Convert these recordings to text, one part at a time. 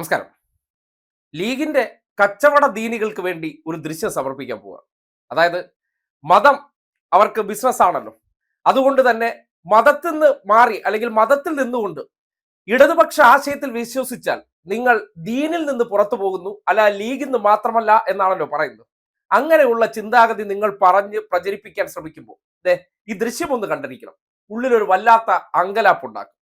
നമസ്കാരം. ലീഗിന്റെ കച്ചവട ദീനികൾക്ക് വേണ്ടി ഒരു ദൃശ്യം സമർപ്പിക്കാൻ പോവുക അതായത് മതം അവർക്ക് ബിസിനസ് ആണല്ലോ. അതുകൊണ്ട് തന്നെ മതത്തിൽ നിന്ന് മാറി അല്ലെങ്കിൽ മതത്തിൽ നിന്നുകൊണ്ട് ഇടതുപക്ഷ ആശയത്തിൽ വിശ്വസിച്ചാൽ നിങ്ങൾ ദീനിൽ നിന്ന് പുറത്തു പോകുന്നു അല്ല ലീഗിൽ നിന്ന് മാത്രമല്ല എന്നാണല്ലോ പറയുന്നത്. അങ്ങനെയുള്ള ചിന്താഗതി നിങ്ങൾ പറഞ്ഞ് പ്രചരിപ്പിക്കാൻ ശ്രമിക്കുമ്പോൾ ദേ ഈ ദൃശ്യം ഒന്ന് കണ്ടിരിക്കണം. ഉള്ളിലൊരു വല്ലാത്ത അങ്കലാപ്പുണ്ടാക്കും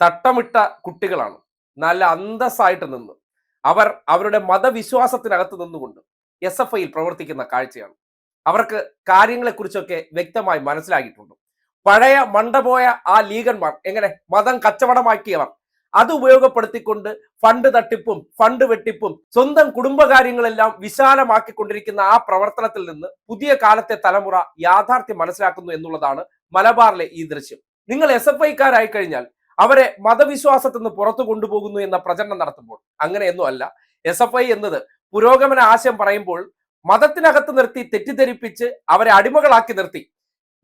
തട്ടമിട്ട കുട്ടികളാണ്. നല്ല അന്തസ്സായിട്ട് നിന്ന്. അവർ അവരുടെ മതവിശ്വാസത്തിനകത്ത് നിന്നുകൊണ്ട് എസ് എഫ് ഐയിൽ പ്രവർത്തിക്കുന്ന കാഴ്ചയാണ്. അവർക്ക് കാര്യങ്ങളെക്കുറിച്ചൊക്കെ വ്യക്തമായി മനസ്സിലാക്കിയിട്ടുണ്ട്. പഴയ മണ്ടപോയ ആ ലീഗന്മാർ എങ്ങനെ മതം കച്ചവടമാക്കിയവർ. അത് ഉപയോഗപ്പെടുത്തിക്കൊണ്ട് ഫണ്ട് തട്ടിപ്പും ഫണ്ട് വെട്ടിപ്പും സ്വന്തം കുടുംബകാര്യങ്ങളെല്ലാം വിശാലമാക്കിക്കൊണ്ടിരിക്കുന്ന ആ പ്രവർത്തനത്തിൽ നിന്ന് പുതിയ കാലത്തെ തലമുറ യാഥാർത്ഥ്യം മനസ്സിലാക്കുന്നു എന്നുള്ളതാണ് മലബാറിലെ ഈ ദൃശ്യം. നിങ്ങൾ എസ് എഫ് ഐക്കാരായി കഴിഞ്ഞാൽ അവരെ മതവിശ്വാസത്തിൽ നിന്ന് പുറത്തു കൊണ്ടുപോകുന്നു എന്ന പ്രചരണം നടത്തുമ്പോൾ അങ്ങനെയൊന്നും അല്ല. എസ് എഫ് ഐ എന്നത് പുരോഗമന ആശയം പറയുമ്പോൾ മതത്തിനകത്ത് നിർത്തി തെറ്റിദ്ധരിപ്പിച്ച് അവരെ അടിമകളാക്കി നിർത്തി.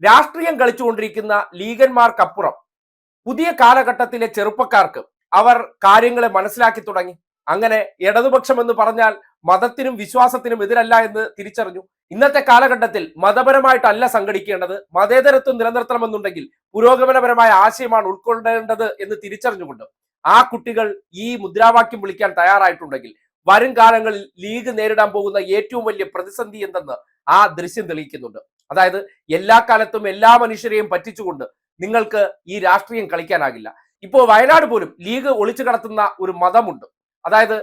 രാഷ്ട്രീയം കളിച്ചുകൊണ്ടിരിക്കുന്ന ലീഗന്മാർക്കപ്പുറം പുതിയ കാലഘട്ടത്തിലെ ചെറുപ്പക്കാർക്ക് അവർ കാര്യങ്ങളെ മനസ്സിലാക്കി തുടങ്ങി. അങ്ങനെ ഇടതുപക്ഷം എന്ന് പറഞ്ഞാൽ മതത്തിനും വിശ്വാസത്തിനും എതിരല്ല എന്ന് തിരിച്ചറിഞ്ഞു. ഇന്നത്തെ കാലഘട്ടത്തിൽ മതപരമായിട്ടല്ല സംഘടിക്കേണ്ടത്. മതേതരത്വം നിലനിർത്തണമെന്നുണ്ടെങ്കിൽ പുരോഗമനപരമായ ആശയമാണ് ഉൾക്കൊള്ളേണ്ടത് എന്ന് തിരിച്ചറിഞ്ഞുകൊണ്ട് ആ കുട്ടികൾ ഈ മുദ്രാവാക്യം വിളിക്കാൻ തയ്യാറായിട്ടുണ്ടെങ്കിൽ വരും കാലങ്ങളിൽ ലീഗ് നേരിടാൻ പോകുന്ന ഏറ്റവും വലിയ പ്രതിസന്ധി എന്തെന്ന് ആ ദൃശ്യം തെളിയിക്കുന്നുണ്ട്. അതായത് എല്ലാ കാലത്തും എല്ലാ മനുഷ്യരെയും പറ്റിച്ചുകൊണ്ട് നിങ്ങൾക്ക് ഈ രാഷ്ട്രീയം കളിക്കാനാകില്ല. ഇപ്പോൾ വയനാട് പോലും ലീഗ് ഒളിച്ചു കടത്തുന്ന ഒരു മതമുണ്ട്. അതായത്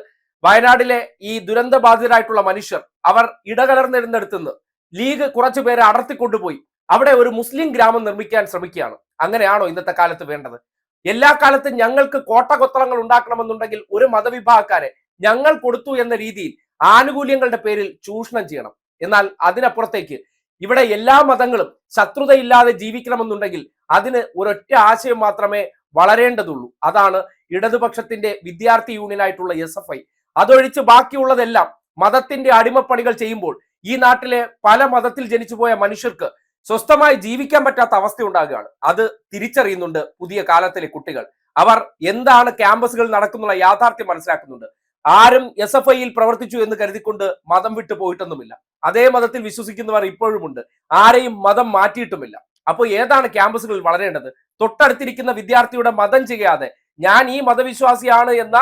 വയനാടിലെ ഈ ദുരന്ത ബാധിതരായിട്ടുള്ള മനുഷ്യർ അവർ ഇടകലർന്നിരുന്നിടത്തുനിന്ന് ലീഗ് കുറച്ചു പേരെ അടർത്തിക്കൊണ്ടുപോയി. അവിടെ ഒരു മുസ്ലിം ഗ്രാമം നിർമ്മിക്കാൻ ശ്രമിക്കുകയാണ്. അങ്ങനെയാണോ ഇന്നത്തെ കാലത്ത് വേണ്ടത്? എല്ലാ കാലത്തും ഞങ്ങൾക്ക് കോട്ടകൊത്തളങ്ങൾ ഉണ്ടാക്കണമെന്നുണ്ടെങ്കിൽ ഒരു മതവിഭാഗക്കാരെ ഞങ്ങൾ കൊടുത്തു എന്ന രീതിയിൽ ആനുകൂല്യങ്ങളുടെ പേരിൽ ചൂഷണം ചെയ്യണം. എന്നാൽ അതിനപ്പുറത്തേക്ക് ഇവിടെ എല്ലാ മതങ്ങളും ശത്രുതയില്ലാതെ ജീവിക്കണമെന്നുണ്ടെങ്കിൽ അതിന് ഒരൊറ്റ ആശയം മാത്രമേ വളരേണ്ടതുള്ളൂ. അതാണ് ഇടതുപക്ഷത്തിന്റെ വിദ്യാർത്ഥി യൂണിയനായിട്ടുള്ള എസ് എഫ് ഐ അതൊഴിച്ച് ബാക്കിയുള്ളതെല്ലാം മതത്തിന്റെ അടിമപ്പണികൾ ചെയ്യുമ്പോൾ ഈ നാട്ടിലെ പല മതത്തിൽ ജനിച്ചുപോയ മനുഷ്യർക്ക് സ്വസ്ഥമായി ജീവിക്കാൻ പറ്റാത്ത അവസ്ഥ ഉണ്ടാകുകയാണ് അത് തിരിച്ചറിയുന്നുണ്ട് പുതിയ കാലത്തിലെ കുട്ടികൾ. അവർ എന്താണ് ക്യാമ്പസുകൾ നടക്കുന്നുള്ള യാഥാർത്ഥ്യം മനസ്സിലാക്കുന്നുണ്ട്. ആരും എസ് എഫ് ഐയിൽ പ്രവർത്തിച്ചു എന്ന് കരുതിക്കൊണ്ട് മതം വിട്ടു പോയിട്ടൊന്നുമില്ല. അതേ മതത്തിൽ വിശ്വസിക്കുന്നവർ ഇപ്പോഴുമുണ്ട്. ആരെയും മതം മാറ്റിയിട്ടുമില്ല. അപ്പോൾ ഏതാണ് ക്യാമ്പസുകളിൽ വളരേണ്ടത്? തൊട്ടടുത്തിരിക്കുന്ന വിദ്യാർത്ഥിയുടെ മതം ചെയ്യാതെ ഞാൻ ഈ മതവിശ്വാസിയാണ് എന്ന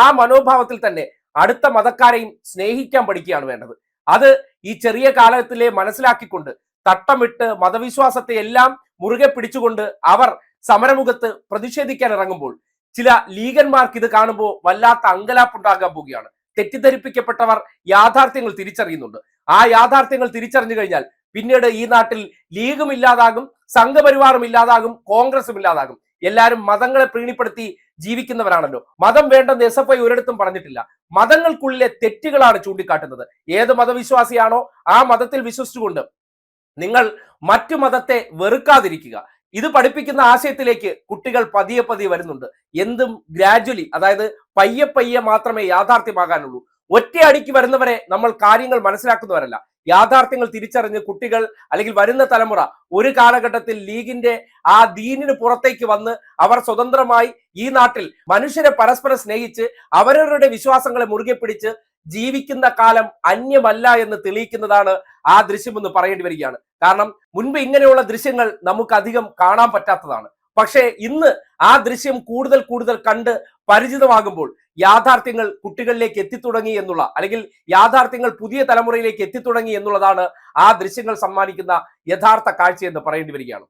ആ മനോഭാവത്തിൽ തന്നെ അടുത്ത മതക്കാരെയും സ്നേഹിക്കാൻ പഠിക്കുകയാണ് വേണ്ടത്. അത് ഈ ചെറിയ കാലത്തിലെ മനസ്സിലാക്കിക്കൊണ്ട് തട്ടമിട്ട് മതവിശ്വാസത്തെ എല്ലാം മുറുകെ പിടിച്ചുകൊണ്ട് അവർ സമരമുഖത്ത് പ്രതിഷേധിക്കാൻ ഇറങ്ങുമ്പോൾ ചില ലീഗന്മാർക്ക് ഇത് കാണുമ്പോൾ വല്ലാത്ത അങ്കലാപ്പുണ്ടാകാൻ പോവുകയാണ്. തെറ്റിദ്ധരിപ്പിക്കപ്പെട്ടവർ യാഥാർത്ഥ്യങ്ങൾ തിരിച്ചറിയുന്നുണ്ട്. ആ യാഥാർത്ഥ്യങ്ങൾ തിരിച്ചറിഞ്ഞു കഴിഞ്ഞാൽ പിന്നീട് ഈ നാട്ടിൽ ലീഗും ഇല്ലാതാകും സംഘപരിവാറും ഇല്ലാതാകും കോൺഗ്രസും ഇല്ലാതാകും. എല്ലാവരും മതങ്ങളെ പ്രീണിപ്പെടുത്തി ജീവിക്കുന്നവരാണല്ലോ. മതം വേണ്ടെന്ന് എസ് എഫ് ഐ ഒരിടത്തും പറഞ്ഞിട്ടില്ല. മതങ്ങൾക്കുള്ളിലെ തെറ്റുകളാണ് ചൂണ്ടിക്കാട്ടുന്നത്. ഏത് മതവിശ്വാസിയാണോ ആ മതത്തിൽ വിശ്വസിച്ചുകൊണ്ട് നിങ്ങൾ മറ്റു മതത്തെ വെറുക്കാതിരിക്കുക. ഇത് പഠിപ്പിക്കുന്ന ആശയത്തിലേക്ക് കുട്ടികൾ പതിയെ പതിയെ വരുന്നുണ്ട്. എന്തും ഗ്രാജ്വലി അതായത് പയ്യെ പയ്യെ മാത്രമേ യാഥാർത്ഥ്യമാകാനുള്ളൂ. ഒറ്റയടിക്ക് വരുന്നവരെ നമ്മൾ കാര്യങ്ങൾ മനസ്സിലാക്കുന്നവരല്ല. യാഥാർത്ഥ്യങ്ങൾ തിരിച്ചറിഞ്ഞ് കുട്ടികൾ അല്ലെങ്കിൽ വരുന്ന തലമുറ ഒരു കാലഘട്ടത്തിൽ ലീഗിന്റെ ആ ദീനിന് പുറത്തേക്ക് വന്ന് അവർ സ്വതന്ത്രമായി ഈ നാട്ടിൽ മനുഷ്യരെ പരസ്പരം സ്നേഹിച്ച് അവരവരുടെ വിശ്വാസങ്ങളെ മുറുകെ പിടിച്ച് ജീവിക്കുന്ന കാലം അന്യമല്ല എന്ന് തെളിയിക്കുന്നതാണ് ആ ദൃശ്യം എന്ന് പറയേണ്ടി വരികയാണ്. കാരണം മുൻപ് ഇങ്ങനെയുള്ള ദൃശ്യങ്ങൾ നമുക്ക് അധികം കാണാൻ പറ്റാത്തതാണ്. പക്ഷേ ഇന്ന് ആ ദൃശ്യം കൂടുതൽ കൂടുതൽ കണ്ട് പരിചിതമാകുമ്പോൾ യാഥാർത്ഥ്യങ്ങൾ കുട്ടികളിലേക്ക് എത്തിത്തുടങ്ങി എന്നുള്ള അല്ലെങ്കിൽ യാഥാർത്ഥ്യങ്ങൾ പുതിയ തലമുറയിലേക്ക് എത്തിത്തുടങ്ങി എന്നുള്ളതാണ് ആ ദൃശ്യങ്ങൾ സമ്മാനിക്കുന്ന യഥാർത്ഥ കാഴ്ച എന്ന് പറയേണ്ടി വരികയാണ്.